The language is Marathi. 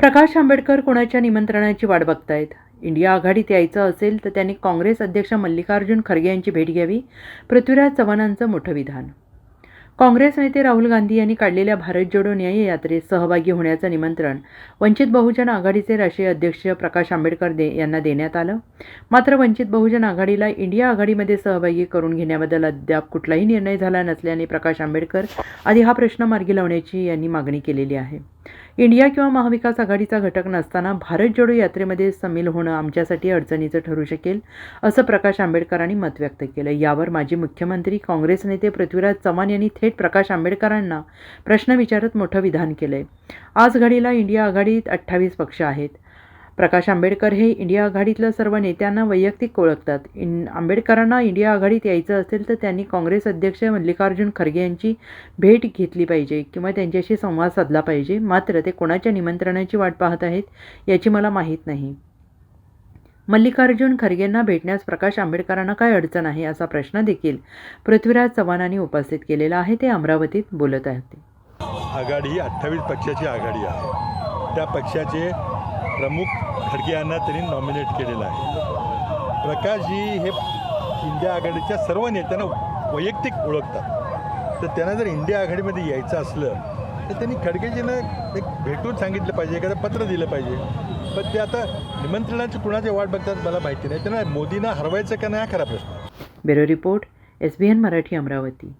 प्रकाश आंबेडकर कोणाच्या निमंत्रणाची वाट बघतायत? इंडिया आघाडीत यायचं असेल तर त्यांनी काँग्रेस अध्यक्ष मल्लिकार्जुन खरगे यांची भेट घ्यावी पृथ्वीराज चव्हाणांचं मोठं विधान. काँग्रेस नेते राहुल गांधी यांनी काढलेल्या भारत जोडो न्याय यात्रेत सहभागी होण्याचं निमंत्रण वंचित बहुजन आघाडीचे राष्ट्रीय अध्यक्ष प्रकाश आंबेडकर दे यांना देण्यात आलं. मात्र वंचित बहुजन आघाडीला इंडिया आघाडीमध्ये सहभागी करून घेण्याबद्दल अद्याप कुठलाही निर्णय झाला नसल्याने प्रकाश आंबेडकर आधी हा प्रश्न मार्गी लावण्याची यांनी मागणी केलेली आहे. इंडिया किंवा महाविकास आघाडीचा घटक नसताना भारत जोडो यात्रेमध्ये सामील होणं आमच्यासाठी अडचणीचं ठरू शकेल असं प्रकाश आंबेडकरांनी मत व्यक्त केलं. यावर माजी मुख्यमंत्री काँग्रेस नेते पृथ्वीराज चव्हाण यांनी थेट प्रकाश आंबेडकरांना प्रश्न विचारत मोठं विधान केलंय. आज घडीला इंडिया आघाडीत अठ्ठावीस पक्ष आहेत. प्रकाश आंबेडकर हे इंडिया आघाडीतल्या सर्व नेत्यांना वैयक्तिक ओळखतात. इन आंबेडकरांना इंडिया आघाडीत यायचं असेल तर त्यांनी काँग्रेस अध्यक्ष मल्लिकार्जुन खरगे यांची भेट घेतली पाहिजे किंवा त्यांच्याशी संवाद साधला पाहिजे. मात्र ते कोणाच्या निमंत्रणाची वाट पाहत आहेत याची मला माहीत नाही. मल्लिकार्जुन खरगेंना भेटण्यास प्रकाश आंबेडकरांना काय अडचण आहे असा प्रश्न देखील पृथ्वीराज चव्हाणांनी उपस्थित केलेला आहे. ते अमरावतीत बोलत आहेत. आघाडी ही अठ्ठावीस पक्षाची आघाडी आहे. त्या पक्षाचे प्रमुख खडगे यांना त्यांनी नॉमिनेट केलेलं आहे. प्रकाशजी हे इंडिया आघाडीच्या सर्व नेत्यांना वैयक्तिक ओळखतात. तर त्यांना जर इंडिया आघाडीमध्ये यायचं असलं तर त्यांनी खडगेजींना एक भेटून सांगितलं पाहिजे एखादं पत्र दिलं पाहिजे. पण ते आता निमंत्रणाची कुणाची वाट बघतात मला माहिती नाही. त्यांना मोदींना हरवायचं का नाही हा खरा प्रश्न. Bureau report S B N Marathi Amravati.